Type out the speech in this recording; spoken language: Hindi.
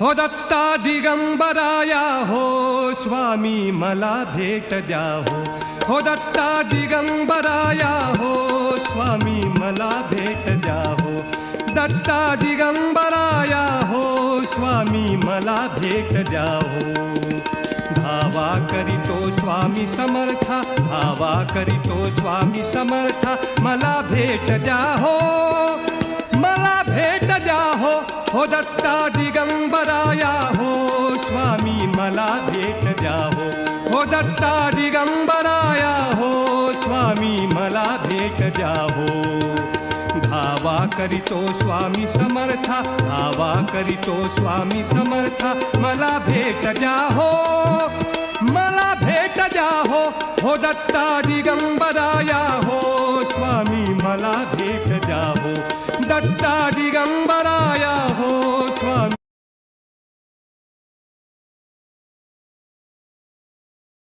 हो दत्ता दिगंबराया हो, स्वामी मला भेट द्या हो। हो दत्ता दिगंबराया हो, स्वामी मला भेट द्या हो। दत्ता दिगंबराया हो, स्वामी मला भेट द्या हो। धावा करीतो स्वामी समर्था धावा करीतो स्वामी समर्था, मला भेट द्या हो। मला भेट द्या हो। हो दत्ता दिगंबराया हो, स्वामी मला भेट द्या हो दत्ता दिगंबराया हो, स्वामी मला भेट हो धावा करीतो स्वामी समर्था, धावा करीतो स्वामी समर्था, मला भेट हो मला भेट द्या हो दत्ता दिगंबराया हो, स्वामी मला भेट हो दत्ता दिगंबरा